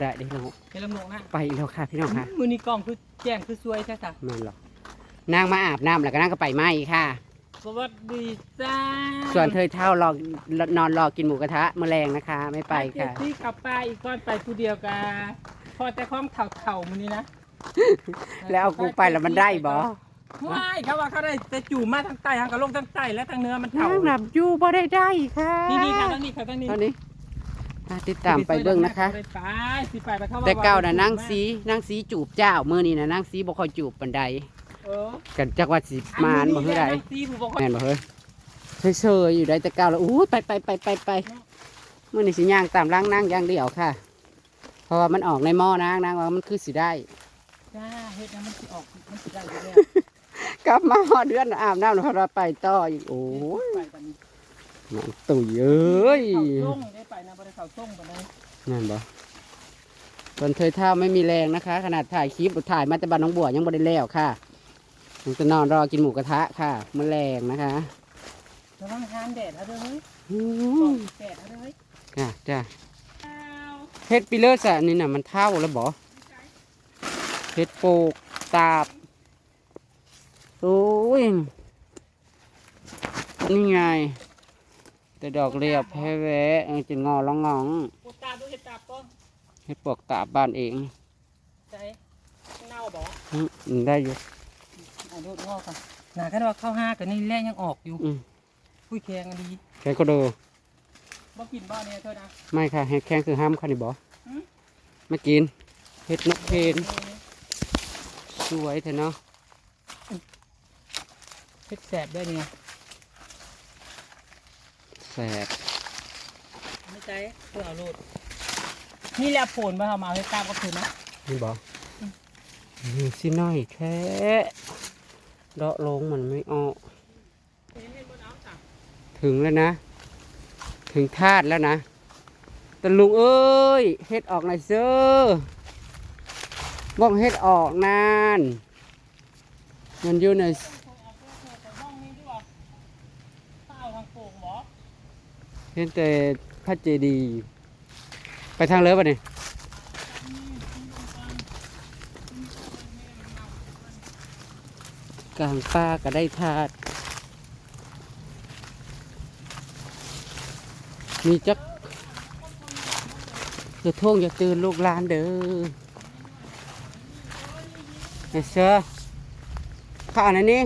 ได้ได้ลูกเฮ็ดลำลงนะไปแล้วค่ะพี่น้องค่ะมือนี้กล้องคือแจ้งคือสวยใช่จ้ะแม่นหรอกนางมาอาบน้ำแล้วก็นางก็ไปไหมค่ะ สวัสดีจ้า ส่วนเธอเท่ารอนอนรอกินหมูกระทะเมื่อแรงนะคะ ไม่ไปค่ะที่กลับไปอีกก้อนไปผู้เดียวกันพอแต่ข้องเถ่าเถ่าๆมือนี้นะ แล้วเอากูไปแล้วมันได้บ่ไม่เขาว่าเขาได้จะจู่มาทางใต้ทางกระโลกทางใต้และทางเหนื้อมันนาเถ่างหลับอยู่บ่ได้ได้ค่ะนี่นี่ค่ะทางนี้ค่ะทางนี้ ติดตามไปเบิ่งนะคะ แต่เก่าน่ะนั่งสีนั่งสีจูบเจ้ามื้อนี้น่ะนั่งสีบ่ค่อยจูบปานใดกันจักว่าสิมานบ่คือใดนซีผู้บอกว่าแม่นบ่เฮ้ยเฉยๆอยู่ได้แต่เก่าแล้วอู้ยไปไปไปไปไปมื้อนี้สิย่างตามร่างนั่งย่างเดียวค่ะเพราะว่ามันออกในหม้อนางนางว่ามันคือสิได้จ้าเฮ็ดนะมันสิออกมันสิได้อยู่แล้วกลับมาฮอเดือนอาบน้ำแล้วพอเราไปต่ออีกโอ้ย นน้องตุ๋ยเอ้ยเข้าส่งได้ไปนะบ่ได้เข้าส่งบ่ได้นั่นบ่ตอนเธอเท่าไม่มีแรงนะคะ ขนาดถ่ายคลิปถ่ายมาแต่บ้านน้องบัวยังบ่ได้แล้วค่ะยังจะนอนรอกินหมูกระทะค่ะมื้อแรงนะคะระวังทานแดดเอาเด้อเฮ้ยอืส่อมงแดดเอาเด้อเฮ้ยจ้ะจ้ะอ้าวเฮ็ดปิเลอร์สะนี่น่ะมันเท่าแล้วบ่เฮ็ดโปกตาบโอ้ยนี่ไง แต่ดอกเรียบแพ้แวะเออจะงอละงองปูตาดูเฮ็ดตาป้องเฮ็ดปวกตาบบ้านเองใจเน่าบ่อืมได้อยู่เอาดูงอกก่อนหนาคันว่าเข้าห้ากันนี่แรกยังออกอยู่อืมคุยแข็งอันดีแค่ก็ดูบ่กินบ่เนี่ยเธอนะไม่ค่ะเฮ็ดแข้งคือห้ามค่ะนี่บ่หืมไม่กินเฮ็ดนกเพนสวยเถอะเนาะเฮ็ดแสบด้วยเนี่ย แสบไม่ใจเพื่อเอาโลดนี่แหละผลมาเอามาเอาให้ตามก็คือนะนี่บ่นี่สิน้อยแท้เลาะลงมันไม่ออกเห็นเห็นบนเอาจ้ะถึงแล้วนะ ถึงธาตุแล้วนะตะลุงเอ้ยเฮ็ดออกหน่อยเซ้อบ้องเฮ็ดออกนาน มันอยู่ใน เอาไปห้องนี้ดีกว่าถ้าเอาทางโป่งบ่ เห็นแต่พระเจดีย์ไปทางเรือป่ะเนี่ยกลางป่าก็ได้ธาตุมีจักอย่าท่วงอย่าตื่นลูกลานเด้อเฮ้ยเสือข้าวอันนี้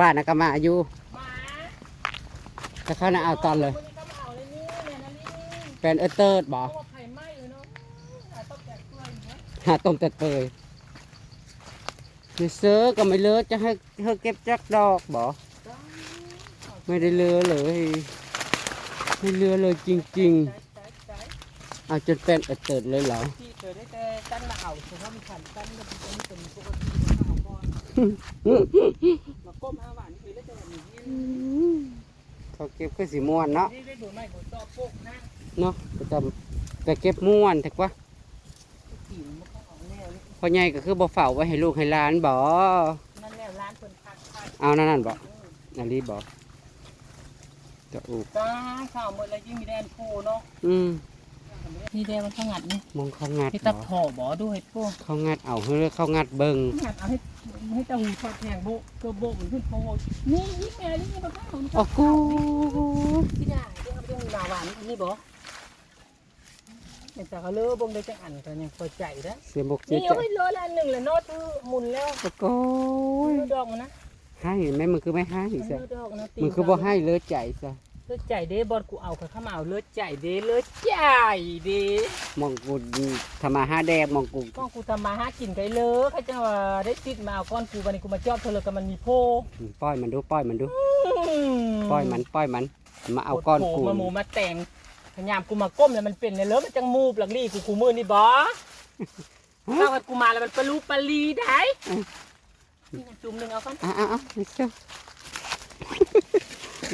ว่านะก็มาอยู่มาแต่เขาน่ะเอาตอนเลยคนนี้ก็มาเอาเลยนี่เนี่ยนะนี่เป็นเออเติร์ดบ่เพราะว่าไข่ไหม้อยู่เนาะอะต้องแจกกล้วยอยู่นะหาต้มแต่เตยมีเสือก็ไม่เลือจะให้เธอเก็บจักดอกบ่ไม่ได้เลือเลยไม่เลือเลยจริงใจใจใจๆเอาจนเป็นเออเติร์ดเลยเหรอ เขาเก็บก็สีม่วนเนาะนี่ได้ดูไหมบนตอโป๊กนะเนาะก็จะแต่เก็บม่วนแต่ว่าขี่มันก็เอาแนวนี่พ่อใหญ่ก็คือบ่เฝ้าไว้ให้ลูกให้หลานบ่นั่นแนวร้านเพิ่นพักพักเอานั่นนั่นบ่อันนี้บ่จะอูบจ้าข้าวหมดแล้วยิ่งมีแดนโพเนาะอืม นี่แดนมันข้างงัดนี่มองเขางัดให้บ่ตับถ่อบ่ด้วยพวกเขางัดเอาเฮ้ยเขางัดเบิ่งงัดเอาให้ให้ตาหูทอดแทงโบเกอโบมันขึ้นโพนี่นี่แม่นี่มาข้าวนี่โอ้กูที่ได้เดี๋ยวเอาไปดูหน้าหวานนี่บ่แต่เขาเลิกบ่งได้จังอันกันยังพอใจนะเสียบกเสียนี่ใจเอาไว้ร้อยละหนึ่งละโนดหมุนแล้วโอ้โก้ยดูดอกมันนะให้ไหมมึงคือไม่ให้ซะดูดอกนะมึงคือบ่ให้เลือใจซะ เลือดใจเด้บอลกูเอาเข้ามาเอาเลือดใจเด้เลือดใจเด้มองกูทำมาห้าแดกมองกูก้องกูทำมาหากินไกลเลยเขาจะว่าได้ติดมาเอาก้อนกูวันนี้กูมาจอบเธอเลยกับมันมีโพปล่อยมันดูปล่อยมันดูปล่อยมันปล่อยมัน มาเอาก้อนกูโมาหมูมาแต่งพยายามกูมาก้มแล้วมันเป็นเนี่ยเลยมันจังมูบหลังลี่กูกูมือนี่บอเข้ากับกูมาแล้วมันปลาลูปลาลีได้นี่จุ่มหนึ่งเอาก่อนอะอะอะนี่เจ้า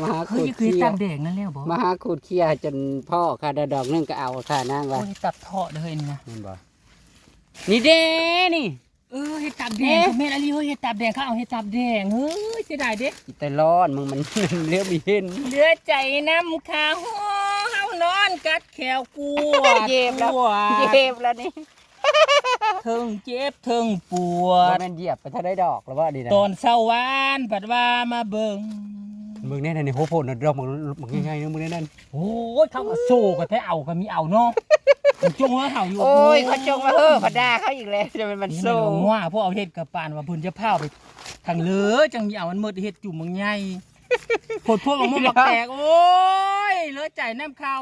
มาหาเฮ้ขูยดคือเคียตามแดงนั่นแล้วบอมาหาขูดเคียจนพ่อค่ะดดอกนึงก็เอาค่ะนางว่าโอ้ยตัดเถาะเลยนี่นะนั่นบ่นี่เด้นี่ เออเห็ดตับแดงแม่อะไรเฮ้ยเห็ดตับแดงเขาเอาเห็ดตับแดงเฮ้ยเสียดายเด้อีแต่ร้อนมึงมัน เลี้ยวไม่เห็น เหลือใจน้ำขาห้อกัดแขวกูเย็บแล้วปวดเย็บแล้วนี่เทิงเจ็บเทิงปวว่าด มันเหยียบไปถ้าได้ดอกแล้วว่าดีนะตอนเช้าวานผัดว่ามาเบิ่ง มึงแน่นอนนี่โหโผล่ดอกมึงมึงง่ายๆนะมึงแน่นอนโอ้ยเขาก็สู้กันแท้เอาก็มีเอาเนาะมันจงว่าเห่าอยู่โอ้ยเขาจงมาเฮ้อพดาเขาอีกแล้วจะเป็นมันนี่โซ่มันว่าพวกเอาเฮ็ดกับปานว่าเพิ่นจะพาไปทางเหลือจังมีเอามันมืดเฮ็ดจุ่มมึงใหญ่ โพดพวกมันบักแตก โอ้ยเหลือใจน้ำเขา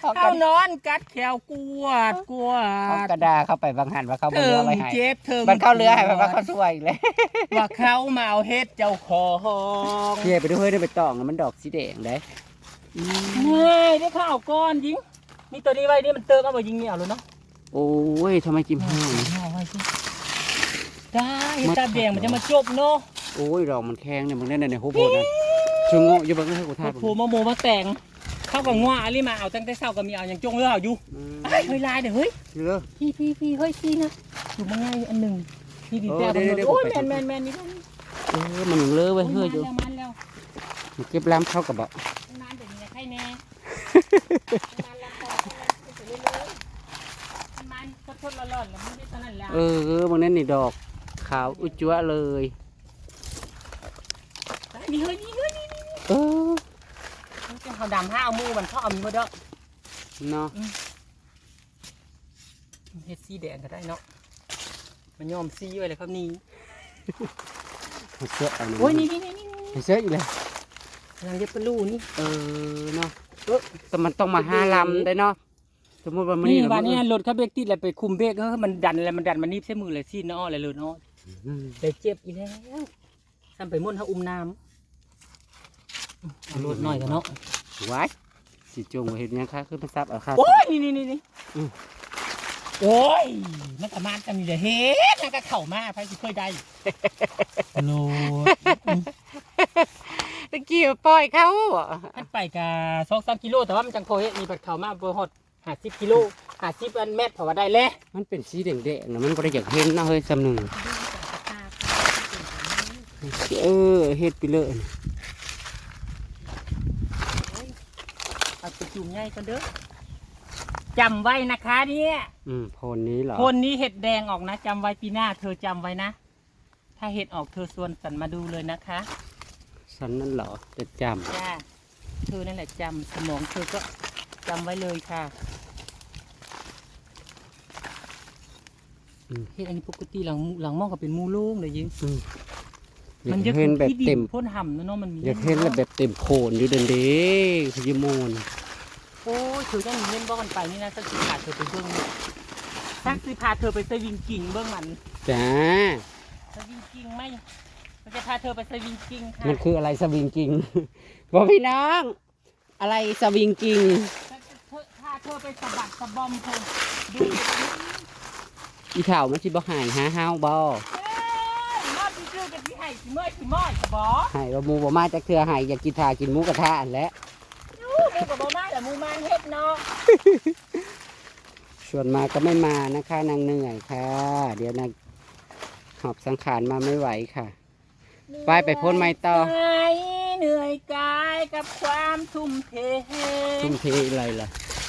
เขากเข้าระนอนกัดแขวกวดกวเขาดกระดาเข้าไปบางหันว่าเขาบนเทิเรืองไว้ให้เจ็บเทิงมันเข้าเรือให้แบบว่าเขาช่วยอีกแล้วว่าเขามาเอาเฮ็ดเจ้าของเฮียไปดูเฮ้ยได้ไปตองนะมันดอกสีแดงได้ง่ายได้ข้าวก้อนยิงนี่ตัวนี้ไว้นี่มันเติมเอาไปยิงเนี่ยเอาเลยเนาะโอ้ยทำไมจิ้มห้าวนี่เอาไว้สิได้เห็ดตาแดงมันจะมาจบเนาะโอ้ยดอกมันแข็งเนี่ยมึงแน่นอนในโหโผล่นะ ชงโง่อยู่เบ้างให้กูทาดโผล่มาโมมาแต่งเข้ากับง่วอะไรมาเอาตั้งแต่เช้าก็มีเอาอย่างจงเลือเอาอยู่อืมเฮ้ยเฮ้ยลายเดี๋ยวเฮ้ยเลือพี่พี่พี่เฮ้ยพี่นะอยู่มาง่ายอันหนึ่งพี่ดีโอ้แต่เดี๋ยวเดี๋ยวโอ้ยผมแมไปนแมนแมนนี่เออมันยังเลอะไว้เฮ้ยอยู่มันแล้วมันเก็บล้ำเข้ากับบ่ มันนานเดี๋ยวนี้ใครแน่นานแล้วพอไปเรื่อยๆมันทดๆร้อนๆแล้วมันได้ตอนนั้นแล้ว เออมึงนั่นนี่ดอก ขาวอุจจัวเลย นี่เฮ้ยนี่ เฮ้ยนี่เออมันเป็นเขาดำห้าเอามูมันเขาเอามีมาเด้อเนาะเฮ็ดสีแดงก็ได้เนาะมันยอมสีไว้เลยครับนี่มันเสื้อเอาโอ้ยนี่นี่นี่นี่มันเสื้ออีกเลยกำลังจะปลูนี่เออเนาะเออแต่มันต้องมาห้าลำได้เนาะสมมติว่ามันนี่นี่บ้านนี้รถเขาเบรกติดแล้วไปคุมเบรกเออมันดันแล้วมันดันมันนิบใส่มือเลยซีนเนาะอะไรเลยเนาะอืมเลยเจ็บอีแล้วซ้ำไปมุ่นเขาอุ้มน้ำ เอารถหน่อยกันเนาะไว้สิจงไว้เห็นยังคะคือมันซับเอาค่ะโอ้ยนี่นี่นี่นี่อืมโอ้ยมันก็มากันนี่เลยเฮ็ดมันก็เข้ามาไปสิเคยได้โลดตะกี้ปล่อยเขามันไปกับสองสามกิโลแต่ว่ามันจังพอเฮ็ดมีบัดเข้ามาบ่ฮอดห้าสิบกิโลห้าสิบอันเมตรเพราะว่าได้แล้วมันเป็นสีแดงๆนะมันบ่ได้อยากเห็นเนาะเฮ้ยสำนึงเออเฮ็ดไปเลย เอาไป จุ่มง่ายกันเด้อจำไว้นะคะเนี่ยอืมโพนนี้เหรอ คนนี้เห็ดแดงออกนะจำไว้ปีหน้า เธอจำไว้นะ ถ้าเห็ดออกเธอชวนสันมาดูเลยนะคะฉันนั่นเหรอ จะจจ้าเธอนั่นแหละจำสมองเธอก็จำไว้เลยค่ะำอืมเห็ดอันนี้ปกติหลังหลังมองก็เป็นมูโล่งเลยยิงอืมอมัยากจะเห็นแบบที่ดิเต็ม พ่นห่ำนะเนาะมันมีอยากเห็นแบบเต็มโพนอยู่เดินเด้คือยิโมน โอ้ยเธอยังเล่นบ้กันไปนี่นะสักสิพาเธอไปเบิ้งสักสิพาเธอไปสวิงกิ่งเบิ้งมันจ้าสวิงกิ่งไหมมันจะพาเธอไปสวิงกิ่งค่ะมันคืออะไรสวิงกิงบอกพี่น้อง อะไรสวิงกิงเธอพาเธอไปสะบัดสะบอมเธอดูอีเถ่ามันสิบ่หายหาห้าวบ่เอ้ยมอบซื่อๆกันที่ให้สิเมื่อยสิม้อยกะบอหายว่าหมูบ่มาจากเทือหายอยากกินทากินหมูกระทะอันแหล้วยูมูกับบอมา แต่มูมาเฮ็ดเนาะส่วนมาก็ไม่มานะคะนางเหนื่อยค่ะ เดี๋ยวนางหอบสังขารมาไม่ไหวค่ะไปไปพ่นไม้ต่อเหนื่อยเหนื่อยกายกับความทุ่มเททุ่มเทอะไรล่ะ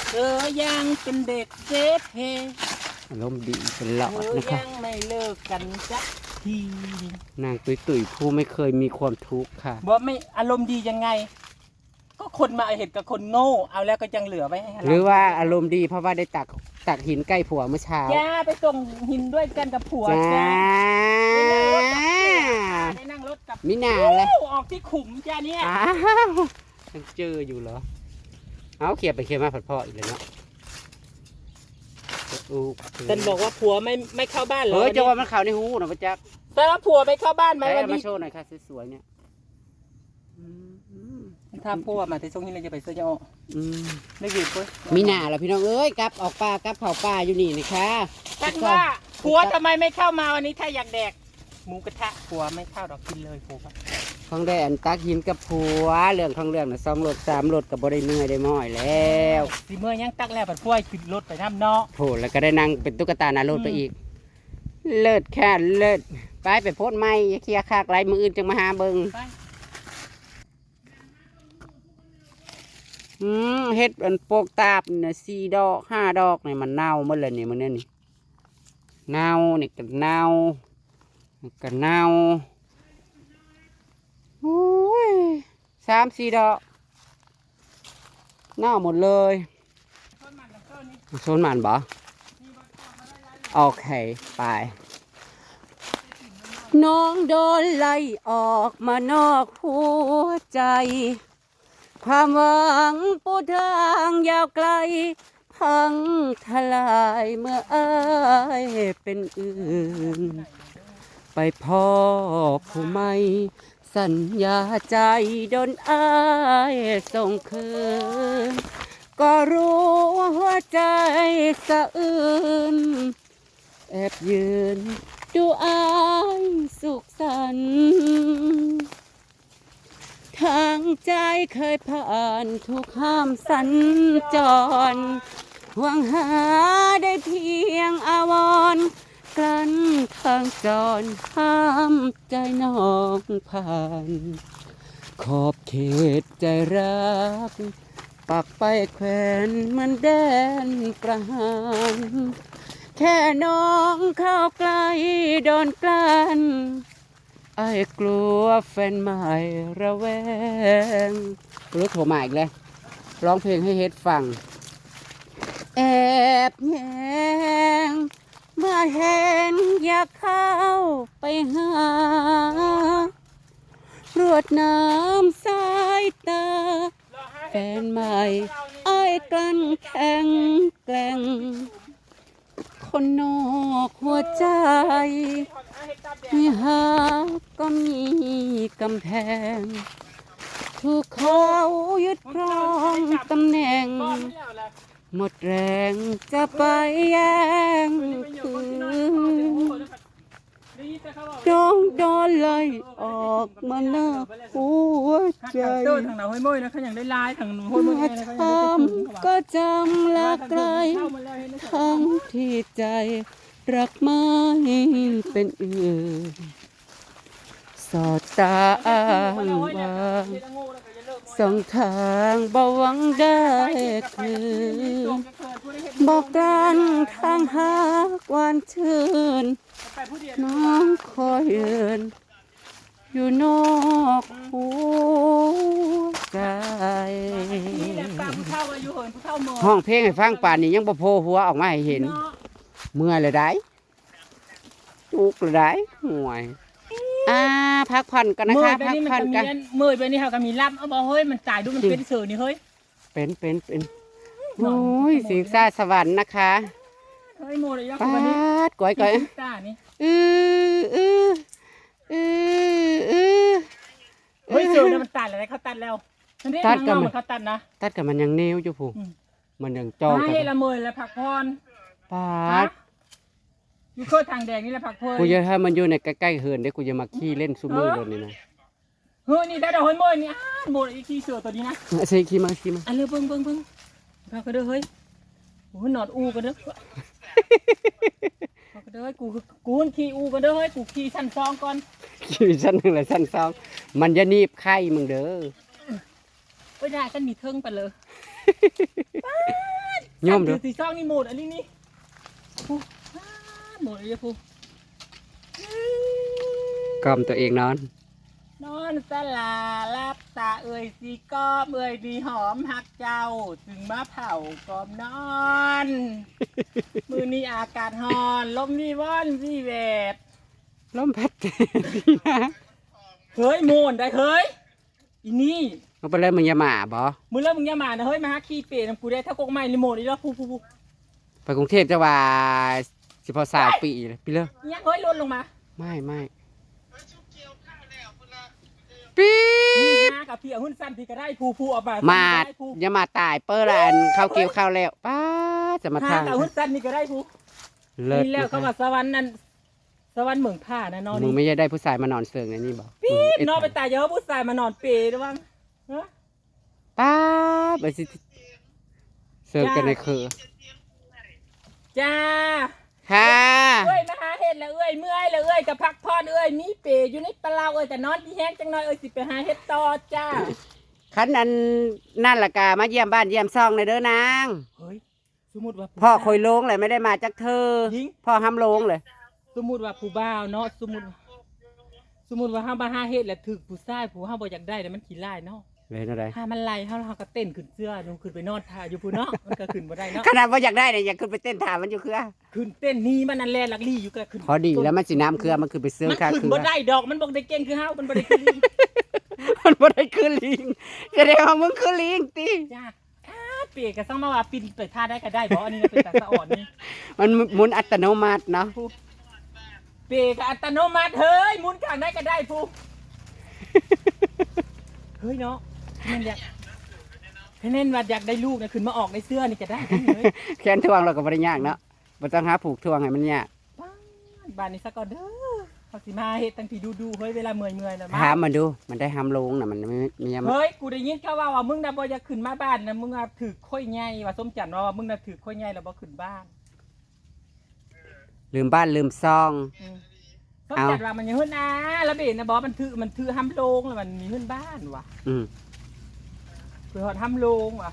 เธอยังเป็นเด็กเซฟเพอารมณ์ดีเป็นหลอเธดอนะคะยังไม่เลิกกันสักทีนางตุยตุยๆผู้ไม่เคยมีความทุกข์ค่ะบอกไม่อารมณ์ดียังไง ก็คนมาเห็นกับคนโง่ เอาแล้วก็ยังเหลือไว้ให้หรือว่าอารมณ์ดีเพราะว่าได้ตักตักหินใกล้ผัวเมื่อเช้าย่าไปส่งหินด้วยกันกับผัวจ้าได้นั่งรถกับมินาเลย โอ้ออกที่ขุมจ้าเนี่ยอ้าวยังเจออยู่เหรอ เอาเขียบไปเขียบมาผัดพ่ออีกแล้วเนาะอู้ตันบอกว่าผัวไม่ไม่เข้าบ้านเหรอเฮ้ยวันจะนี้ว่ามันข่าวในหูนะพระจักแต่ว่าผัวไม่เข้าบ้านไหมไหนวันเอามานี้ โชว์หน่อยค่ะสวยๆเนี่ยอืม ถ้าผัวมาแต่ช่วงนี้เราจะไปเสื้อยออืมได้ยินปุ๊ยมีหนาแล้วพี่น้องเอ้ยกลับออกป่ากลับเผาป่าอยู่นี่นะคะท่านว่าผัวทำไมไม่เข้ามาวันนี้ถ้าอยากแดกหมูกระทะผัวไม่เข้าดอกกินเลยผัวของได้อันตักหินกับผัวเรื่องของเรื่องน่ะสองรถสามรถกับบได้เหนื่อยได้ม้อยแล้วสิเมื่อยังตักแล้วปัดพวยขึ้นรถไปน้ำเนาะโถแล้วก็ได้นั่งเป็นตุ๊กตาหนารถไปอีก เลิศแค่เลิศไปไปโพดไม่อย่าเคลียร์คากไรมืออื่นจังมาหาเบิง ไป อืมเฮ็ดอันโปกตาบเนี่ยสี่ดอกห้าดอกเนี่ยมันเน่าหมดเลยนี่มันเนี่ยนี่เน่านี่ก็เน่านี่ก็เน่าโอ้ยสามสี่ดอกเน่าหมดเลยโซนมันบ่โอเค ไป น้องโดนไล่ออกมานอกหัวใจ ความหวังปูทางยาวไกล พังทลายเมื่ออายเป็นอื่น ไปพ่อผู้ไม่สัญญาใจโดนอายส่งคืน ก็รู้หัวใจสะอื้นแอบยืนดูอายสุขสันต์ทาง ใจเคยผ่านทุกห้ามสัญจรหวังหาได้เพียงอาวรกลั้นทางจรห้ามใจน้องผ่าน ขอบเขตใจรัก ปักไปแขวนเหมือนแดนประหารแค่น้องเข้าใกล้โดนกลั้น ไอ้กลัวแฟนใหม่ระแวงรู้โทรมาอีกเลยร้องเพลงให้เฮ็ดฟัง แอบแยงเมื่อเห็นอยากเข้าไปหารวดน้ำสายตา แฟนใหม่ไอ้กลั้นแข็งแกร่ง คนนอกหัวใจ มีหาก็มีกำแพง ถูกเขายึดครองตำแหน่ง หมดแรงจะไปแย่งคืนน้องโดนไล่ออกมาหน้าหัวใจทางหนาห้อยม้อยนะเขาอย่างได้ลายทางหนูห้อยม้อยนะทเขาอย่างได้ำก็จำละไกลทั้งที่ใจ รักไม่เป็นอื่นสอดตาอ้างวางสองทางบ่หวังได้คืนบอกกันทางหากวานชื่น น้องคอยเอินอยู่นอกหัวใจเข้ายห้องเพลงให้ฟังป่านนี้ยังบ่โผล่หัวออกมาให้เห็นเมื่อยเลยได้จุกเลยได้ห่วยอ่าพักผ่อนกันนะมือคะไปพักนี่มันผ่อนก็มีกันอันมือไปนี่เขาก็มีรับเอาบอกเฮ้ยมันจ่ายดูมันเป็นสื่อนี่เฮ้ยเป็นเป็นเป็นโอ้ยสีซ่าสวรรค์นะคะเฮ้ยโมเลยยักปาษ์วันนี้ดก้อยก้อยตานี่อืออืออืออือเฮ้ยสื่อเนี่ยมันตัดอะไรเขาตัดแล้วมันได้ตัตัดดกักันนไหมมันเขาตัดนะตัดกับมันยังเนวอยู่ผู้อืมมันยังจองมากัให้นละเมยละผักพรปาฮะด อยู่โคตรทางแดงนี่ละผักพรกูจะถ้ามันอยู่ในใกล้ๆเหินเดี๋ยวกูจะมาขี้เล่นซูมือเลยนี่นะเฮ้ยนี่ได้ดอกเฮ้ยโมยนี่อ่านโมอีกทีเสือตัวนี้นะเอาสิขี้มาขี้มาอันเร็วเบิ้งเบิ้งเบิ้งพากันเด้อเฮ้ยโอ้ยนอนอูกันเด้อพากันเด้อเฮ้ยกูกูนขี่อูกันเด้อเฮ้ยกูขี่ชั้นสองก่อนขี้ชั้นหนึ่งเลยชั้นสองมันจะนีบไข่มึงเด้อเอ้ยได้ฉันมีเทิงไปเลยโยมเด้อสีซองนี่หมดอันนี้นี่ผู้อ้า หมดเลยผู้กอมตัวเองนอน นอนสลาลับตาเอ่ยสีก้อมเอ่ยดีหอมหักเจ้าถึงมาเผากอมนอน มือนี้อากาศฮอนลมนี่ว่อนวี่แวดลมพัดพี่นะเฮ้ยโมนได้เฮ้ยอีนี่มันเป็นไรมึงอย่ามาบ่มึงเริ่มมึงอย่ามานะเฮ้ยมาหาขี้เปรตนำกูได้ถ้ากกไม้รีโมทอีแล้วผู้ผู้ผู้ไปกรุงเทพจะว่า สิพอสาวปีเลยพี่เลยเนี่ยเฮ้ยลดลงมาไม่ไม่ปีนี่๊ดฮะกับพี่เอาหุ้นสั้นพี่ก็ได้ผู้ผู้เอาไปมาได้ผู้อย่ามาตายเปิ้ลอันเข้าวเกี่ยวข้าวแล้วป้าดจะมาฮะทางกับหุ้นสั้นนี่ก็ได้ผู้เลิศนี่แล้วเขาว่าสวรรค์นั่นสวรรค์เหมืองผ้านะนอนมึงนี่ไม่ได้ได้ผู้ชายมานอนเสิร์งในนี่บอกปี๊ดเอ็ดนอนไปตายเยอะผู้ชายมานอนเปรย์ระวังฮะ ป้าดไปสิเสิร์งกันในคือ จ้า ค่ะเอ้ยมาหาเห็ดแล้วเอ้ยเมื่อยแล้วเอ้ยกับพักพรเอ้ยมีเปรย์อยู่ในปลาเราเอ้ยแต่นอนที่แห้งจังหน่อยเอ้ยสิไปหาเห็ดต่อจ้าคันอันนั่นละกามาเยี่ยมบ้านเยี่ยมซองเลยเด้อนางเฮ้ยสมมุติว่าผู้พ่อคอยลงเลยไม่ได้มาจากเธอหญิงพ่อห้ามลงเลย สมมุติว่าผู้บ่าวเนาะสมมุติว่าสมมุติว่าห้าบ่าห้าเฮ็ดแล้วถึกผู้ชายผู้ห้าบ่อยากได้แล้วมันขี้ร้ายเนาะ เลยนั่นไรถ้ามันไล่เฮาเฮาก็เต้นขึ้นเสื้อนูขึ้นไปนอนท่าอยู่ผู้เนาะมันก็ขึ้นบ่ได้เนาะขนาดว่าอยากได้เนี่ยอยากขึ้นไปเต้นถามมันอยู่เครือขึ้นเต้นนี่มันนั่นแหละลักลี่อยู่ก็ขึ้นพอดีแล้วมันสิน้ำเครือมันคือไปเสื้อมันค่าขึ้นเครือบ่ได้ดอกมันบ่ได้เก่งคือเฮามันบ่ได้คือลิงมันบ่ได้คือลิงแสดงว่ามึงคือลิงติจ้าอ้าเปียกก็ต้องมาว่าปินไปท่าได้ก็ได้บ่อันนี้นะเป็นตาสะอ่อนนี่มันหมุนอัตโนมัติเนาะผู้เปียกก็อัตโนมัติเฮ้ยหมุนข้างได้ก็ได้ผู้เฮ้ยเนาะ มันอยากให้เน้นว่าอยากได้ลูกนะขึ้นมาออกในเสื้อนี่จะได้ทั้งเลยแขนทวงเราก็บ่ได้ยากเนาะบ่ต้องหาผูกทวงให้มันยากบ้านบ้านนี้ซะก่อนเด้อเขาสิมาเฮ็ดตั้งที่ดูๆเฮ้ยเวลาเมื่อยๆน่ะมาถามมันดู มันได้ห้ามลงน่ะมันไม่มีมันเฮ้ยกูได้ยินเขาว่าว่ามึงน่ะบ่อยากขึ้นมาบ้านนะมึงอะถือค่อยใหญ่ว่าสมจันทร์ว่ามึงน่ะถือค่อยใหญ่แล้วบ่ขึ้นบ้านลืมบ้านลืมซอง อืมสมเอาจันทร์ว่ามันยังเฮือนอาแล้วเบนนะบ่มันถือมันถือห้ำโลงแล้วมันมีเฮือนบ้านว่ะ อืม คือฮอดห้ำโลงว่ะ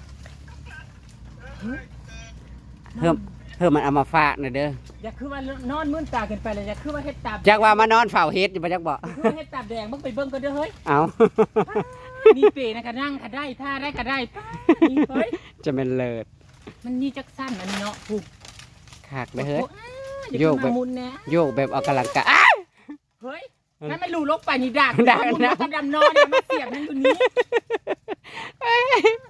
เพิ่มเพิ่มมันเอามาฝากหน่อยเด้ออย่าคือว่านอนมื้นตาเกินไปเลยอย่าคือว่าเฮ็ดตาจักว่ามานอนเฝ้าเฮ็ดอยู่บ่จักบ่คือว่าเฮ็ดตาแดงมึงไปเบิ่งก็เด้อเฮ้ยเอามีเปนะก็นั่งก็ได้ท่าได้ก็ได้ป้านี่เฮ้ยจะเป็นเลิศมันมีจักสั้นอันนี้เนาะผูกคักเด้อเฮ้ยอย่าโยกขึ้นแบบมามุนแน่โยกแบบออกกำลังกายอ้าเฮ้ยนั่นมันหลูลกไปนี่ดักดักมุนนะกับดำนอนเนี่ยมาเสียบนั่นตัวนี้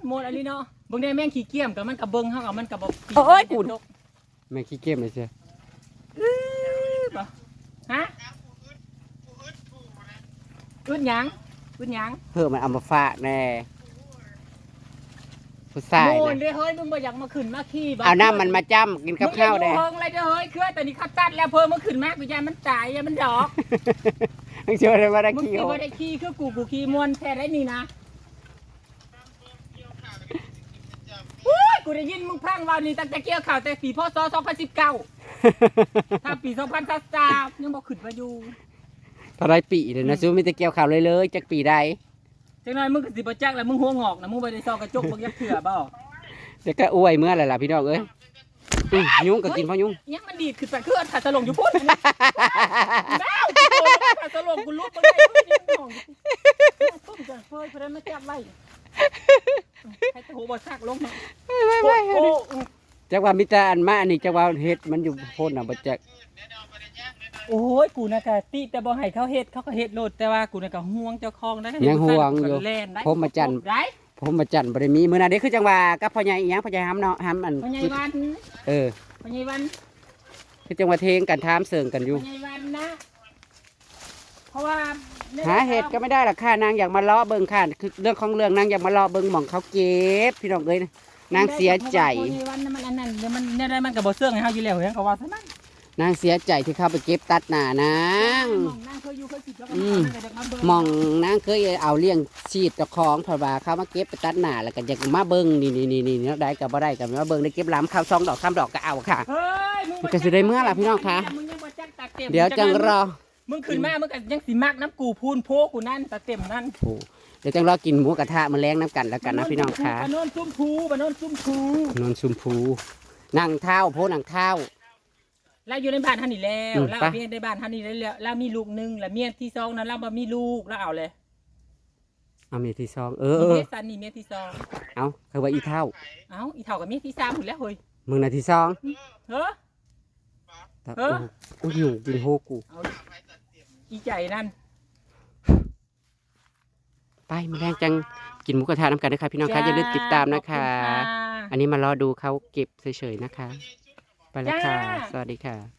โมดอันนี้เนาะเบิ่งได้แม่งขี้เกียจกับมันกับเบิ่งเฮากับมันกับบ่ปีโอ้ยกูนกแม่ขี้เกียจเลยเชียวบ่ฮะอึดหยังอึดหยังเพิ่มมันเอามาฝากแน่ผู้ชายโมนนะเด้อเฮ้ยมึงบ่อยากมาขึ้นมาขี้บ่เอาน้ำมันมาจ้ำกินกับข้าวมึงแน่อย่าอยู่เฮิงเลยเด้อเฮ้ยเครือแต่นี่เขาตัดแล้วเพิ่มมันขึ้นมากกูยายมันตายยายมันดอก มึงเชื่อเลยว่าได้มึงขี้สิโอบ่ได้ขี้คือกูกูขี้มวนแท้ได้นี่นะโอ้ย กูได้ยินมึงพังว่านี่ตั้งแต่เกี่ยวข่าวแต่ปีพศ2019 ถ้าปี2023ยังบ่ขึ้นมาอยู่เท่าไรปีเลยนะซูมีแต่เกี่ยวข่าวเลยเลยจากปีใดจังหน่อยมึงก็สิบ่จักแล้วมึงหัวงอกนะมึงบ่ได้ซอกกระจกบ่ยักเถื่อบ่เดี๋ยวก็อวยเมื่อไหร่ล่ะพี่น้องเอ้ยอื้อยุ่งก็กินเพราะยุ่งยังมันดีดขึ้นไปคืออันขาสลงอยู่พุ่นนะแล้วกูโดนขาสลงกูลุกบ่ได้กูยังงงอยู่ต้มจังเฟยเพิ่นมาจับไว้ ให้ตะโหบ่ซักลงเนาะโอ้โหจากว่ามิตรอันมาอันนี้จากว่าเฮ็ดมันอยู่โพนอะบ่จักโอ้ยกูน่ะก็ติแต่บ่ให้เขาเฮ็ดเขาก็เฮ็ดโลดแต่ว่ากูน่ะก็ห่วงเจ้าของได้ยังห่วงอยู่แล่นได้ผมมาจันได้ผมมาจันบ่ได้มีมื้อนั้นเด้คือจังว่ากับพ่อใหญ่อีหยังพ่อใหญ่ห้ำเนาะห้ำอันพ่อใหญ่วันเออพ่อใหญ่วันคือจังว่าเทงกันถามเสิงกันอยู่พ่อใหญ่วันนะ ราะว่าหาเห็ดก็ไม่ได้หรอกค่ะนางอยากมาล้อเบิ่งค่ะคือเรื่องของเรื่องนางอยากมาล้อเบิ่งหม่องเขาเก็บพี่น้องเอ้ยนางเสียใจพ่อใหญ่วันน่ะมันอันนั้นเดี๋ยวมันเนี่ยได้มันก็บ่เสื่องให้เฮาอยู่แล้วเฮ้ยเขาว่าซะมันนางเสียใจที่เข้าไปเก็บตัดหน้านางมองนั่งเคยอยู่เคยคิดแล้วก็อืมามเด็กมาเบิ่งหมองนางเคยเอาเลี้ยงชีดเจ้าของเพราะว่าเขามาเก็บไปตัดหน้าแล้วก็อยากมาเบิ่งนี่นี่นี่นี่เนาะได้ก็บ่ได้ก็มาเบิ่งได้เก็บหล้ำข้าวซองดอกข้ามดอกก็เอาค่ะเฮ้ยมึงมันก็สิได้เมื่อล่ะพี่น้องคะมึงยังบ่จักตาเต็มเดี๋ยวจังรอ มึงขึ้นมามึงก็ยังสิมักน้ำกูพูนโพกูนั่นตาเต็มนั่นโอ้เดี๋ยวจังรอกินหมูกระทะมาแล้งน้ำกันแล้วกันนะพี่น้องค่ะบานโนนซุ่มพูบานโนนซุ่มพูนนชุมพูนั่งเท้าโพนั่งเท้าเราอยู่ในบ้านท่านนี่แล้วอืมเราไปเอาเมียในบ้านท่านนี่แล้วเรามีลูกหนึงแล้วเมียที่สองนั้นเราบ่มีลูกแล้วเอาเลยเอาเมียที่ซองเออมีเออเมียสันนี่เมียที่สองเอาคือว่าอีเท่าเอ้าอีเท่ากับเมียที่สามหมดแล้วเฮ้ยมึงนาที่ซองเฮ้อแต่เออโอ้โหอยู่กินโฮกูเอาอีใจนั่นไปมาแรงจังกินหมูกระทะน้ำกันนะคะพี่น้องคะอย่าลืมติดตามนะคะขอบณอันนี้มารอดูเขาเก็บเฉยๆนะคะ ไปแล้วค่ะจ้าสวัสดีค่ะ